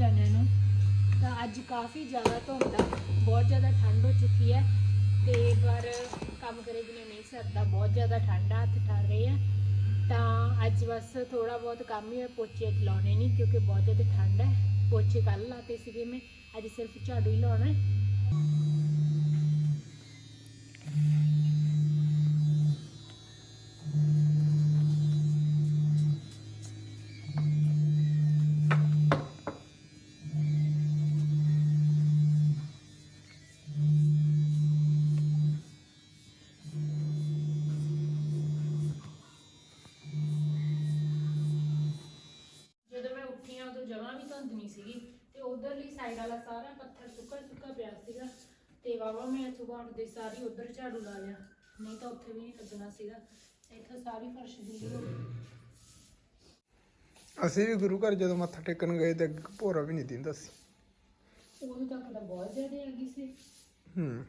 ਜਾਣਿਆਂ ਨੂੰ, ਤਾਂ ਅੱਜ ਕਾਫੀ ਜ਼ਿਆਦਾ ਧੁੰਦ ਆ, ਬਹੁਤ ਜ਼ਿਆਦਾ ਠੰਡ ਹੋ ਚੁੱਕੀ ਹੈ, ਤੇ ਪਰ ਕੰਮ ਕਰੇ ਬਿਨਾਂ ਨਹੀਂ ਸਰਦਾ, ਬਹੁਤ ਜ਼ਿਆਦਾ ਠੰਡ ਆ, ਹੱਥ ਠਰ ਰਹੇ ਆ, ਤਾਂ ਅੱਜ ਬਸ ਥੋੜਾ ਬਹੁਤ ਕੰਮ ਹੀ ਹੈ, ਪੋਚੇ ਅੱਜ ਲਾਉਣੇ ਨਹੀਂ, ਕਿਉਂਕਿ ਬਹੁਤ ਜ਼ਿਆਦਾ ਠੰਡ ਹੈ, ਪੋਚੇ ਕੱਲ ਲਾਤੇ ਸੀਗੇ ਮੈਂ, ਅੱਜ ਸਿਰਫ ਝਾੜੂ ਹੀ ਲਾਉਣਾ ਹੈ। ਉਦੋਂ ਜਮਾਂ ਵੀ ਧੁੰਦ ਨਹੀਂ ਸੀਗੀ ਤੇ ਉਧਰਲੀ ਸਾਈਡ ਵਾਲਾ ਸਾਰਾ ਪੱਥਰ ਸੁੱਕਾ ਸੁੱਕਾ ਪਿਆ ਸੀਗਾ ਤੇ ਵਾਵਾ ਮੈਂ ਸੁਬਾਹ ਉੱਠਦੇ ਸਾਰੀ ਉਧਰ ਝਾੜੂ ਲਾ ਲਿਆ ਨਹੀਂ ਤਾਂ ਉੱਥੇ ਵੀ ਨਹੀਂ ਲੱਗਣਾ ਸੀਗਾ ਇੱਥੇ ਸਾਰੀ ਫਰਸ਼ ਦੀ ਹੋ ਗਈ ਅਸੀਂ ਵੀ ਗੁਰੂ ਘਰ ਜਦੋਂ ਮੱਥਾ ਟੇਕਣ ਗਏ ਤੇ ਭੋਰਾ ਵੀ ਨਹੀਂ ਦਿੰਦਾ ਸੀ। ਉਦੋਂ ਤੱਕ ਤਾਂ ਬਹੁਤ ਜ਼ਿਆਦਾ ਗਈ ਸੀ। ਹੂੰ।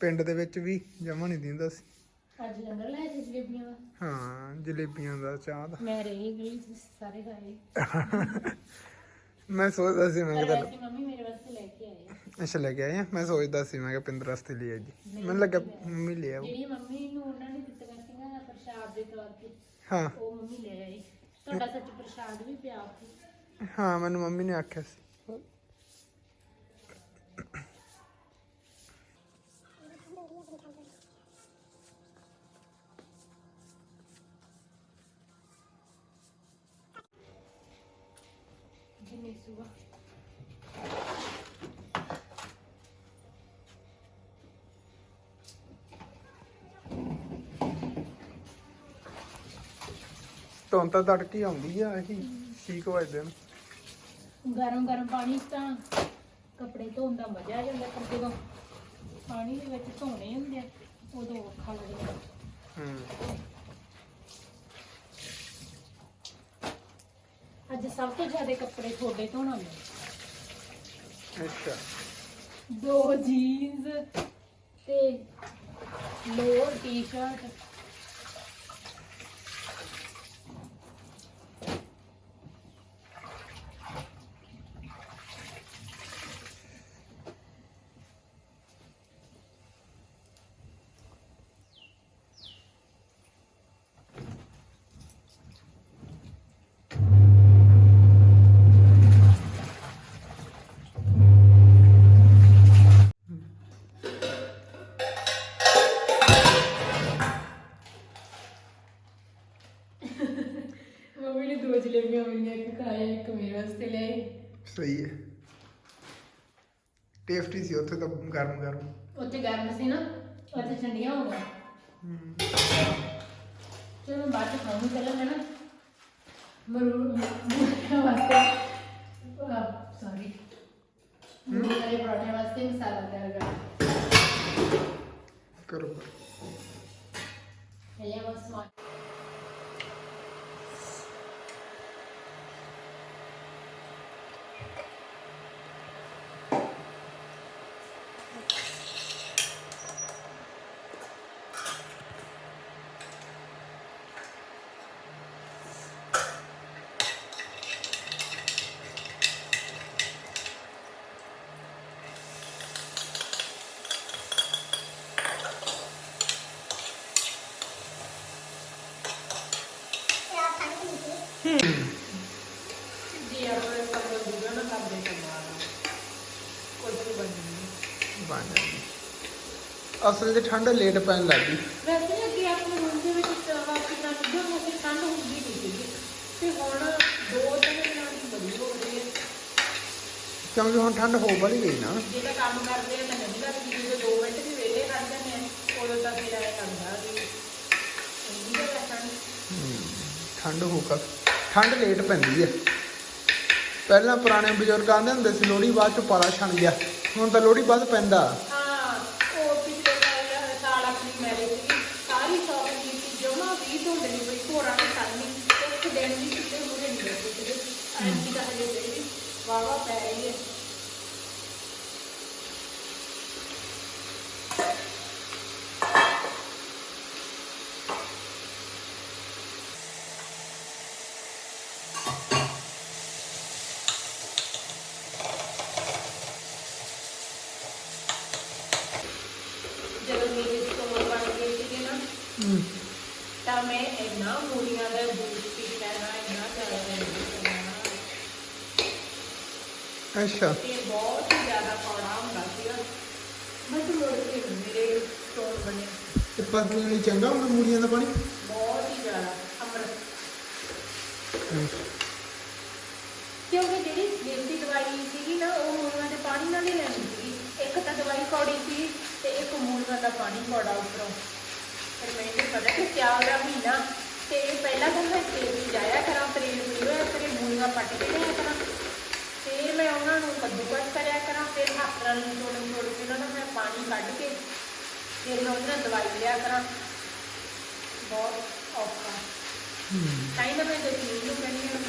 ਪਿੰਡ ਦੇ ਵਿੱਚ ਵੀ ਜਮਾ ਨਹੀਂ ਦਿੰਦਾ ਸੀ। ਅੱਜ ਲੰਗਰ ਲਾਇਆ ਸੀ ਜਲੇਬੀਆਂ ਦਾ। ਹਾਂ ਜਲੇਬੀਆਂ ਦਾ ਚਾਹ ਦਾ। ਮੈਂ ਰਹੀ ਚ ਸਾਰੇ ਖਾਏ। ਮੈਂ ਸੋਚਦਾ ਸੀ ਮੈਂ ਕਿਹਾ ਮੰਮੀ ਮੇਰੇ ਵਾਸਤੇ ਲੈ ਕੇ ਆਏ। ਅੱਛਾ ਲੈ ਕੇ ਆਏ ਆ? ਮੈਂ ਸੋਚਦਾ ਸੀ ਮੈਂ ਕਿਹਾ ਪਿੰਦਰ ਵਾਸਤੇ ਲਈ ਆ ਜੀ ਮੈਨੂੰ ਲੱਗਾ ਮੰਮੀ ਲੈ ਆਓ। ਜਿਹੜੀ ਮੰਮੀ ਨੂੰ ਉਹਨਾਂ ਨੇ ਦਿੱਤੀਆਂ ਸੀਗੀਆਂ ਪ੍ਰਸ਼ਾਦ ਦੇ ਤੌਰ ਤੇ ਹਾਂ। ਉਹ ਮੰਮੀ ਲੈ ਆਈ ਤੁਹਾਡਾ ਸੱਚ ਪ੍ਰਸ਼ਾਦ ਵੀ ਪਿਆ ਉੱਥੇ। ਹਾਂ ਮੈਨੂੰ ਮੰਮੀ ਨੇ ਆਖਿਆ ਸੀ। ਧੁੰਦ ਤਾਂ ਤੜਕੀ ਆਉਂਦੀ ਆ ਇਹੀ 6 ਵਜੇ ਨੂੰ ਗਰਮ ਗਰਮ ਪਾਣੀ 'ਚ ਤਾਂ ਕੱਪੜੇ ਧੋਣ ਦਾ ਮਜ਼ਾ ਆ ਜਾਂਦਾ ਪਰ ਜਦੋਂ ਪਾਣੀ ਦੇ ਵਿੱਚ ਧੋਣੇ ਹੁੰਦੇ ਆ ਉਦੋਂ ਔਖਾ ਲੱਗਦਾ। ਹੂੰ। ਅੱਜ ਸਭ ਤੋਂ ਜ਼ਿਆਦਾ ਕੱਪੜੇ ਤੁਹਾਡੇ ਧੋਣਾ ਮੈਂ ਅੱਛਾ। ਦੋ ਜੀਨਸ ਤੇ ਲੋਅਰ ਟੀ-ਸ਼ਰਟ ਦੋ ਜਲੇਬੀਆਂ ਮਿਲੀਆਂ ਇੱਕ ਖਾਇਆ ਇੱਕ ਮੇਰੇ ਵਾਸਤੇ ਲੈ ਸਹੀ ਹੈ। ਟੇਸਟੀ ਸੀ ਉੱਥੇ ਤਾਂ ਗਰਮ ਗਰਮ। ਉੱਥੇ ਗਰਮ ਸੀ ਨਾ ਉੱਥੇ ਠੰਡੀਆਂ ਹੋ ਗਈਆਂ। ਚਲੋ ਮੈਂ ਬਾਅਦ ਚ ਖਾਉਂਗੀ ਪਹਿਲਾਂ ਮੈਂ ਨਾ? ਮਰੂਰ ਮੁਰਗਾ ਵਾਸਤੇ। ਸੌਰੀ ਮੁਰਗੇ ਵਾਲੇ ਪਰੌਂਠੇ ਵਾਸਤੇ ਮਸਾਲਾ ਤਿਆਰ ਕਰ ਕਰੋ। ਪਹਿਲਾਂ ਮੈਂ ਸਮਾਨ ਬਣ ਜਾਂਦੀ। ਅਸਲ 'ਚ ਠੰਡ ਲੇਟ ਪੈਣ ਲੱਗੀ ਵੈਸੇ ਅੱਗੇ ਆਪਣੇ ਰੂਮ ਦੇ ਵਿੱਚ ਤਵਾ ਕਿੰਨਾ ਸਿੱਧਾ ਹੋ ਕੇ ਠੰਡ ਹੁੰਦੀ ਨਹੀਂ ਸੀਗੀ। ਤੇ ਹੁਣ ਦੋ ਤਿੰਨ ਦਿਨਾਂ ਦੀ ਬੜੀ ਹੋ ਰਹੀ ਹੈ। ਕਿਉਂਕਿ ਹੁਣ ਠੰਡ ਹੋ ਬੜੀ ਗਈ ਨਾ। ਜਿਹੜਾ ਕੰਮ ਕਰਦੇ ਆ ਤਾਂ ਨਹੀਂ ਲੱਗਦੀ ਜਦੋਂ 2 ਮਿੰਟ ਵੀ ਵਿਹਲੇ ਕਰ ਜਾਂਦੇ ਆ ਉਦੋਂ ਤਾਂ ਫਿਰ ਐ ਲੱਗਦਾ ਵੀ ਇੰਨੀ ਜ਼ਿਆਦਾ ਠੰਡ। ਠੰਡ ਹੋ ਕਰ ਠੰਡ ਲੇਟ ਪੈਂਦੀ ਹੈ। ਪਹਿਲਾਂ ਪੁਰਾਣੇ ਬਜ਼ੁਰਗ ਆਂਦੇ ਹੁੰਦੇ ਸੀ ਲੋਹੜੀ ਬਾਅਦ ਚ ਪਾਲਾ ਛਣ ਗਿਆ। ਹੁਣ ਤਾਂ ਲੋਹੜੀ ਵੱਧ ਪੈਂਦਾ। ਹਾਂ ਉਹ ਪਿਛਲੇ ਸਾਲ ਸਾਲ ਆਪਣੀ ਮੈਰਿਜ ਸੀ ਸਾਰੀ ਸ਼ਾਪਿੰਗ ਕੀਤੀ ਜਮਾ ਵੀ ਧੁੰਦ ਨਹੀਂ ਪਈ ਨੇ ਖਾਣੀ ਇੱਕ ਦਿਨ ਵੀ ਕਿਤੇ ਮੁਰੇ ਨਹੀਂ ਬੈਠੇ ਐਂਟੀ ਦਾ ਹਜੇ ਜਿਹੜੀ ਵਾਵਾ ਪੈ ਰਹੀ ਦਾ ਇੰਨਾ ਜ਼ਿਆਦਾ ਅੱਛਾ। ਤੇ ਬਹੁਤ ਹੀ ਜ਼ਿਆਦਾ ਕੌੜਾ ਹੁੰਦਾ ਸੀਗਾ। ਬਸ ਮੁੜ ਕੇ ਮੇਰੇ ਸਟੋਰ ਬਣਿਆ ਤੇ ਪਸਲੀਆਂ ਲਈ ਚੰਗਾ ਹੁੰਦਾ ਮੂਲੀਆਂ ਦਾ ਪਾਣੀ? ਬਹੁਤ ਹੀ ਜ਼ਿਆਦਾ ਅੰਮ੍ਰਿਤ। ਹੂੰ। ਕਿਉਂਕਿ ਜਿਹੜੀ ਦੇਸੀ ਦਵਾਈ ਸੀਗੀ ਨਾ ਉਹ ਮੂਲੀਆਂ ਦੇ ਪਾਣੀ ਨਾਲ ਹੀ ਲੈਣੀ ਸੀਗੀ। ਇੱਕ ਤਾਂ ਦਵਾਈ ਕੌੜੀ ਸੀ ਤੇ ਇੱਕ ਮੂਲੀਆਂ ਦਾ ਪਾਣੀ ਕੌੜਾ ਉੱਪਰੋਂ। ਫਿਰ ਮੈਨੂੰ ਪਤਾ ਕਿ ਸਿਆਲ ਦਾ ਮਹੀਨਾ। ਤੇ ਪਹਿਲਾਂ ਤਾਂ ਮੈਂ ਤੇਲ ਜਾਇਆ ਕਰਾਂ ਤੇਲ ਪੀੜਿਆ ਕਰੇ ਮੂਲੀਆਂ ਪੱਟ ਕੇ ਲਿਆ ਕਰਾਂ। ਫਿਰ ਮੈਂ ਉਹਨਾਂ ਨੂੰ ਕੱਦੂਕਸ ਕਰਿਆ ਕਰਾਂ ਫਿਰ ਹੱਥ ਨਾਲ ਨਿਚੋੜ ਨਿਚੋੜ ਕੇ ਉਹਨਾਂ ਦਾ ਮੈਂ ਪਾਣੀ ਕੱਢ ਕੇ ਫਿਰ ਮੈਂ ਉਹਨਾਂ ਨਾਲ ਦਵਾਈ ਲਿਆ ਕਰਾਂ। ਬਹੁਤ ਔਖਾ। ਤਾਂ ਮੈਂ ਜਸਮੀਨ ਨੂੰ ਕਹਿੰਦੀ ਹਾਂ।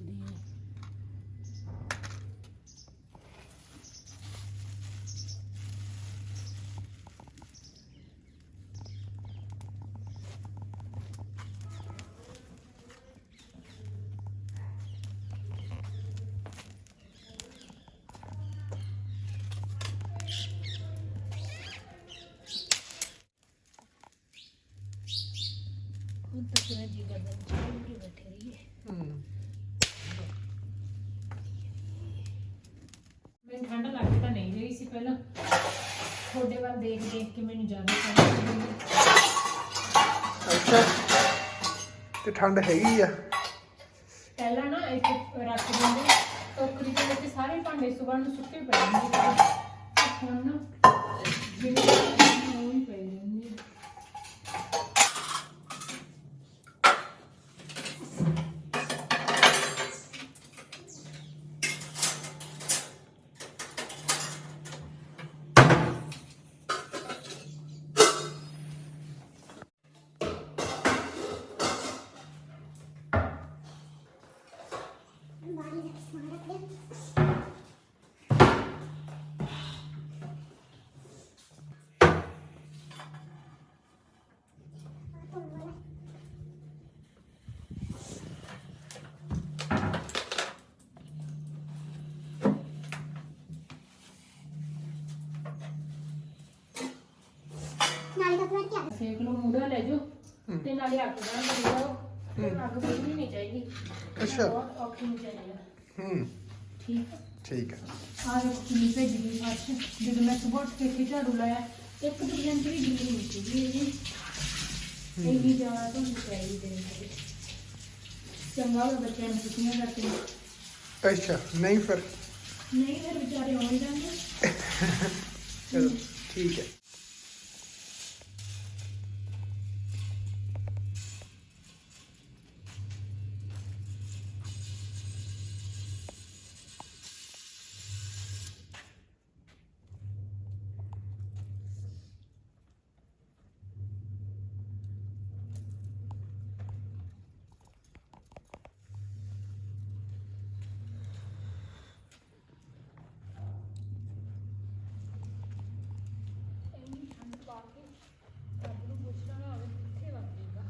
ਕਿਹੜਾ ਹੈ। ਹੁਣ ਤੱਕ ਨਾ ਜੀ ਕਰਦਾ ਬੈਠੇ ਰਹੀਏ। ਹੂੰ। ਪਹਿਲਾਂ ਤੁਹਾਡੇ ਵੱਲ ਦੇਖ ਦੇਖ ਕੇ ਮੈਨੂੰ ਜ਼ਿਆਦਾ ਲੱਗ ਰਹੀ ਹੈ ਅੱਛਾ ਤੇ ਠੰਡ ਹੈਗੀ ਆ? ਪਹਿਲਾਂ ਨਾ ਇੱਕ ਰੱਖ ਦਿੰਦੇ ਟੋਕਰੀ ਦੇ ਵਿੱਚ ਸਾਰੇ ਭਾਂਡੇ ਸੁਬਹ ਨੂੰ ਸੁੱਕੇ ਪਏ ਹੁੰਦੇ ਸੀ ਹੁਣ ਨਾ ਜਿਹੜੇ ਉਹ ਹੀ ਪਏ ਰਹਿੰਦੇ ਆ। ਨਾਲੇ ਦਾ ਪੂਰਾ ਧਿਆਨ ਸੇਕ ਲਓ ਮੂੜਾ ਲੈ ਜਾਓ ਤੇ ਨਾਲੇ ਅੱਗ ਜਾਓ। ਤੇ ਅੱਗ ਬੁਝਣੀ ਨਹੀਂ ਚਾਹੀਦੀ। ਅੱਛਾ। ਬਹੁਤ ਔਖੀ ਨਹੀਂ ਚਾਹੀਦੀ। ਹੂੰ ਠੀਕ ਹੈ ਠੀਕ ਹੈ ਆ ਦੇਖੋ ਕਿੰਨੀ ਭੇਜ ਗਈ ਫਰਸ਼ ਜਦੋਂ ਮੈਂ ਸੁਬਹ ਉੱਠ ਕੇ ਇੱਥੇ ਝਾੜੂ ਲਾਇਆ ਇੱਕ ਪਰਸੈਂਟ ਵੀ ਗਿੱਲੀ ਨਹੀਂ ਸੀਗੀ ਇਹ ਇੰਨੀ ਜ਼ਿਆਦਾ ਤੋਂ ਚਾਹੀਦੀ ਦੇ ਨਾਲ ਚੰਗਾ ਹੋਇਆ ਬੱਚਿਆਂ ਨੂੰ ਛੁੱਟੀਆਂ ਕਰਕੇ ਅੱਛਾ ਨਹੀਂ ਫਿਰ ਨਹੀਂ ਫਿਰ ਵਿਚਾਰੇ ਆਉਣ ਜਾਂਦੇ ਚਲੋ ਠੀਕ ਹੈ ਇੰਨੀ ਠੰਡ ਪਾ ਕੇ ਰੱਬ ਨੂੰ ਪੁੱਛਣਾ ਨਾ ਹੋਵੇ ਕਿੱਥੇ ਵਗ ਜਾਏਗਾ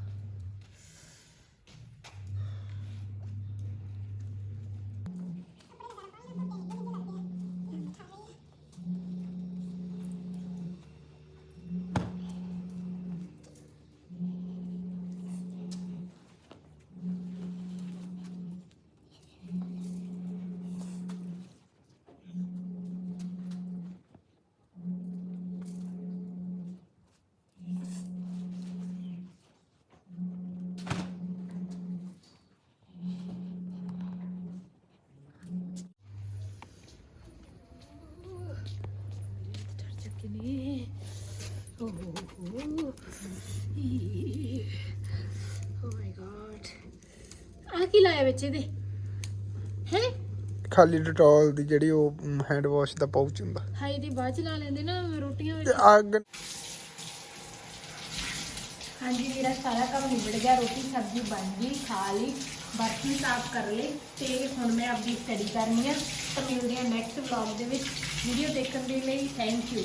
ਚੜ ਚੁੱਕੇ ਨੇ ਓ ਹੋ ਹੋ ਓ ਮਾਈ ਗॉड ਆ ਲਾਇਆ ਵਿੱਚ ਇਹਦੇ? ਹੈ? ਖਾਲੀ ਡਟੋਲ ਦੀ ਜਿਹੜੀ ਉਹ ਹੈਂਡ ਵਾਸ਼ ਦਾ ਪਾਊਚ ਹੁੰਦਾ। ਹਾਈ ਦੀ ਬਾਅਦ ਚ ਲਾ ਲੈਂਦੇ ਨਾ ਰੋਟੀਆਂ ਤੇ ਵਿੱਚ ਅੱਗ ਹਾਂਜੀ ਮੇਰਾ ਸਾਰਾ ਕੰਮ ਨਿਬੜ ਗਿਆ ਰੋਟੀ ਸਬਜ਼ੀ ਬਣ ਗਈ ਖਾ ਲਈ ਬਰਤਨ ਸਾਫ਼ ਕਰ ਲਏ ਤੇ ਹੁਣ ਮੈਂ ਆਪਣੀ ਸਟੱਡੀ ਕਰਨੀ ਆ। ਤਾਂ ਮਿਲਦੇ ਹਾਂ ਨੈਕਸਟ ਵਲੌਗ ਦੇ ਵਿੱਚ। ਵੀਡੀਓ ਦੇਖਣ ਦੇ ਲਈ ਥੈਂਕ ਯੂ